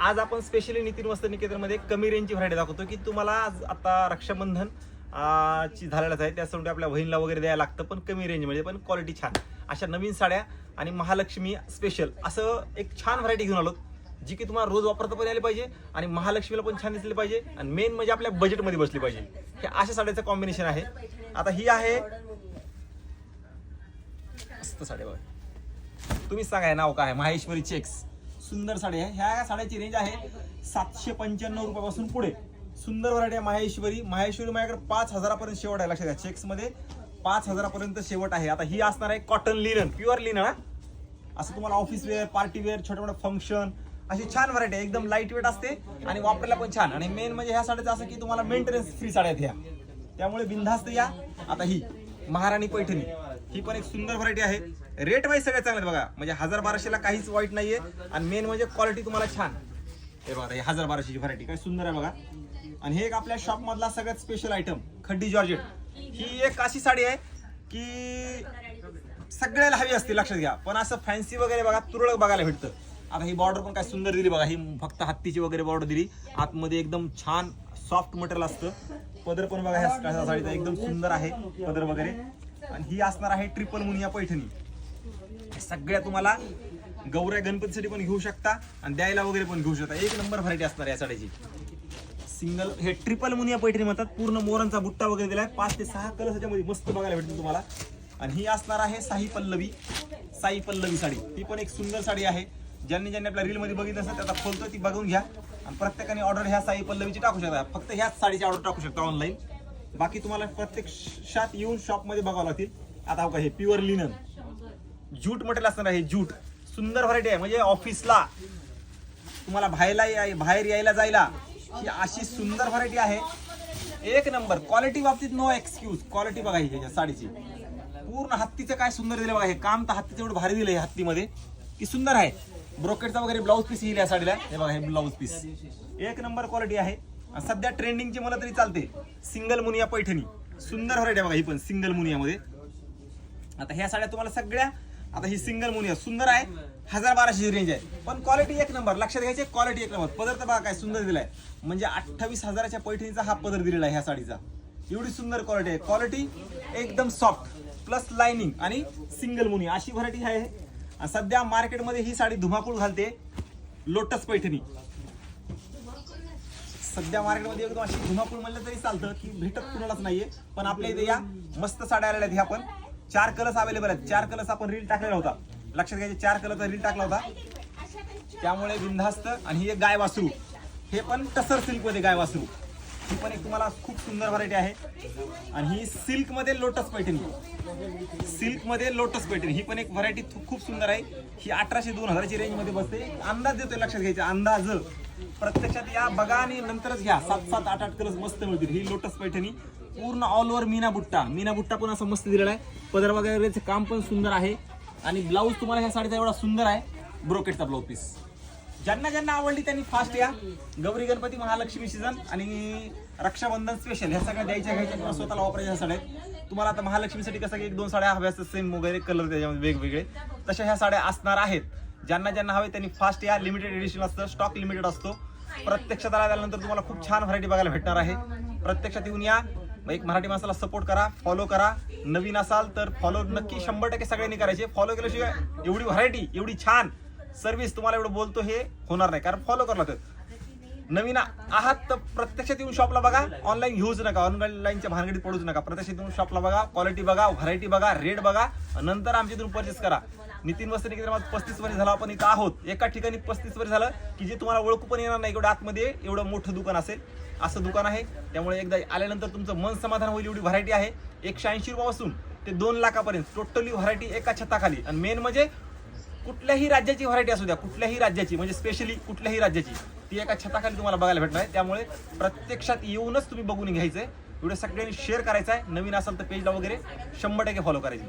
आज आपण स्पेशली नितीन वस्त्र निकेतनमध्ये कमी रेंजची व्हरायटी दाखवतो की तुम्हाला आज आता रक्षाबंधन ची झालेलाच आहे. त्यासाठी आपल्या बहिणीला वगैरे द्यायला लागतं पण कमी रेंजमध्ये पण क्वालिटी छान. अशा नवीन साड्या आणि महालक्ष्मी स्पेशल असं एक छान व्हरायटी घेऊन आलो जी की तुम्हाला रोज वापरता पण यायला पाहिजे आणि महालक्ष्मीला पण छान दिसली पाहिजे आणि मेन म्हणजे आपल्या बजेटमध्ये बसली पाहिजे. हे अशा साड्याचं कॉम्बिनेशन आहे. आता ही आहे मस्त साड्या बघा. तुम्ही सांगा नाव काय महेश्वरी माहेश्वरी चेक्स सुंदर साड्या आहे. ह्या साड्याची रेंज आहे सातशे पंच्याण्णव रुपयापासून पुढे. सुंदर व्हरायटी आहे माहेश्वरी. माहेश्वरी माझ्याकडे पाच हजारापर्यंत शेवट आहे. लक्षात घ्या चेक्समध्ये पाच हजारापर्यंत शेवट आहे. आता ही असणार आहे कॉटन लिनन प्युअर लिनन हा. असं तुम्हाला ऑफिस वेअर पार्टी वेअर छोटे मोठे फंक्शन अशी छान व्हरायटी आहे. एकदम लाइट वेट असते आणि वापरायला पण छान. आणि मेन म्हणजे ह्या साड्याचं असं की तुम्हाला मेंटेनन्स फ्री साड्या आहेत ह्या त्यामुळे बिनधास्त या. आता ही महाराणी पैठणी. ही पण एक सुंदर व्हरायटी आहे. रेट वाईज सगळ्यात चांगले बघा. म्हणजे हजार बाराशेला काहीच वाईट नाहीये. आणि मेन म्हणजे क्वालिटी तुम्हाला छान. हे बघा हे हजार बाराशेची व्हरायटी काय सुंदर आहे बघा. आणि हे एक आपल्या शॉप मधला सगळ्यात स्पेशल आयटम खड्डी जॉर्जेट. ही एक अशी साडी आहे की सगळ्याला हवी असते लक्षात घ्या. पण असं फॅन्सी वगैरे बघा तुरळक बघायला भेटतं. आता ही बॉर्डर पण काय सुंदर दिली बघा. ही फक्त हत्तीची वगैरे बॉर्डर दिली. आतमध्ये एकदम छान सॉफ्ट मटेरियल असतं. पदर पण बघा ह्या साडीचा एकदम सुंदर आहे पदर वगैरे. आणि ही असणार आहे ट्रिपल मुनिया पैठणी. सगळ्या तुम्हाला गौऱ्या गणपतीसाठी पण घेऊ शकता आणि द्यायला वगैरे पण घेऊ शकता. एक नंबर व्हरायटी असणार या साडीची सिंगल हे ट्रिपल मुनिया पैठणी म्हणतात. पूर्ण मोरांचा बुट्टा वगैरे दिलाय. पाच ते सहा कलर ह्याच्यामध्ये मस्त बघायला भेटतील तुम्हाला. आणि ही असणार आहे साई पल्लवी. साई पल्लवी साडी. ही पण एक सुंदर साडी आहे. ज्यांनी ज्यांनी आपल्या रील मध्ये बघितलं असेल त्याचा खोलतो ती बघून घ्या. आणि प्रत्येकाने ऑर्डर ह्या साई पल्लवीची टाकू शकता. फक्त ह्याच साडीची ऑर्डर टाकू शकता ऑनलाईन बाकी तुम्हाला प्रत्यक्षात येऊन शॉपमध्ये बघावं लागतील. आता हो का हे प्युअर लिनन जूट मटेरियल असणार आहे जूट सुंदर व्हरायटी आहे. म्हणजे ऑफिसला तुम्हाला बाहेरला बाहेर यायला जायला ही अशी सुंदर व्हरायटी आहे. एक नंबर क्वालिटी बाबतीत नो एक्सक्यूज क्वालिटी बघा ही ह्याच्या साडीची. पूर्ण हत्तीचं काय सुंदर दिलं बघा हे. काम तर हत्तीचं एवढं भारी दिलं हत्तीमध्ये. की सुंदर आहे. ब्रोकेटचा वगैरे ब्लाऊज पीस येईल या साडीला. हे बघा हे ब्लाऊज पीस एक नंबर क्वालिटी आहे. सध्या ट्रेंडिंगची मला तरी चालते. सिंगल मुनिया पैठणी. सुंदर व्हरायटी आहे बघा ही पण सिंगल मुनियामध्ये. आता ह्या साड्या तुम्हाला सगळ्या आता ही सिंगल मुनिया सुंदर आहे. हजार बाराशेची रेंज आहे. पण क्वालिटी एक नंबर लक्षात घ्यायचे क्वालिटी एक नंबर पदर तर बघा काय सुंदर दिलाय. म्हणजे अठ्ठावीस हजाराच्या पैठणीचा हा पदर दिलेला आहे ह्या साडीचा. एवढी सुंदर क्वालिटी आहे. क्वालिटी एकदम सॉफ्ट प्लस लाइनिंग आणि सिंगल मुनी. अशी व्हरायटी आहे. सध्या मार्केटमध्ये ही साडी धुमाकूळ घालते. लोटस पैठणी. सध्या मार्केटमध्ये एकदम अशी धुमाकूळ म्हणलं तरी चालतं की भेटत कुणालाच नाहीये. पण आपल्या इथे या मस्त साड्या आलेल्या आहेत ह्या पण. चार कलर्स अवेलेबल आहेत. चार कलर्स आपण रील टाकलेला होता. लक्षात घ्यायचे चार कलरचा रील टाकला होता. त्यामुळे बिंधास्त आणि ही एक गाय वासरू हे पण टसर सिल्कमध्ये गाय वासरू ही पण एक तुम्हाला खूप सुंदर व्हरायटी आहे. आणि ही सिल्कमध्ये लोटस पैठणी सिल्कमध्ये लोटस पैठणी ही पण एक व्हरायटी खूप सुंदर आहे. ही अठराशे दोन हजाराची रेंजमध्ये बसते. अंदाज देतोय लक्षात घ्यायचा. अंदाज. प्रत्यक्षात या बघा आणि नंतरच घ्या. सात सात आठ आठ कलर्स मस्त मिळतील. ही लोटस पैठणी पूर्ण ऑल ओव्हर मीना बुट्टा. मीना बुट्टा पण असं मस्त दिलेला आहे. पदर वगैरेचं काम पण सुंदर आहे. आणि ब्लाऊज तुम्हाला ह्या साडीचा एवढा सुंदर आहे. ब्रोकेटचा ब्लाऊज पीस ज्यांना ज्यांना आवडली त्यांनी फास्ट या. गौरी गणपती महालक्ष्मी सीझन आणि रक्षाबंधन स्पेशल ह्या सगळ्या द्यायच्या घ्यायच्या स्वतःला वापरायच्या साड्या आहेत. तुम्हाला आता महालक्ष्मीसाठी कसं की एक दोन साड्या हव्या असतात सेम वगैरे कलर त्याच्यामध्ये वेगवेगळे. तशा ह्या साड्या असणार आहेत. ज्यांना ज्यांना हवे त्यांनी फास्ट या. लिमिटेड एडिशन असतं स्टॉक लिमिटेड असतो. प्रत्यक्षात आल्यानंतर तुम्हाला खूप छान व्हरायटी बघायला भेटणार आहे. प्रत्यक्षात येऊन या. मग एक मराठी माणसाला सपोर्ट करा फॉलो करा. नवीन असाल तर फॉलो नक्की शंभर टक्के सगळ्यांनी करायचे. फॉलो केल्याशिवाय एवढी व्हरायटी एवढी छान सर्व्हिस तुम्हाला एवढं बोलतो हे होणार नाही. कारण फॉलो करावं लागतं नवीन आहात तर प्रत्यक्षात येऊन शॉपला बघा. ऑनलाईन घेऊच नका. ऑनलाईनच्या भानगडीत पडूच नका. प्रत्यक्षात येऊन शॉपला बघा. क्वालिटी बघा व्हरायटी बघा रेट बघा. नंतर आमच्या इथून परचेस करा. नितीन वस्त्री केंद्रात पस्तीस वर्ष झाला आपण इथं आहोत. एका ठिकाणी पस्तीस वर्ष झालं की जे तुम्हाला ओळखू पण येणार नाही एवढं आतमध्ये एवढं मोठं दुकान असेल. असं दुकान आहे. त्यामुळे एकदा आल्यानंतर तुमचं मन समाधान होईल एवढी व्हरायटी आहे. एकशे ऐंशी रुपयापासून ते दोन लाखापर्यंत टोटली व्हरायटी एका छताखाली. आणि मेन म्हणजे कुठल्याही राज्याची व्हरायटी असू द्या कुठल्याही राज्याची म्हणजे स्पेशली कुठल्याही राज्याची ती एका छताखाली तुम्हाला बघायला भेटणार आहे. त्यामुळे प्रत्यक्षात येऊनच तुम्ही बघून घ्यायचं आहे व्हिडिओ सगळ्यांनी शेअर करायचा आहे. नवीन असाल तर पेजला वगैरे शंभर टक्के फॉलो करायची.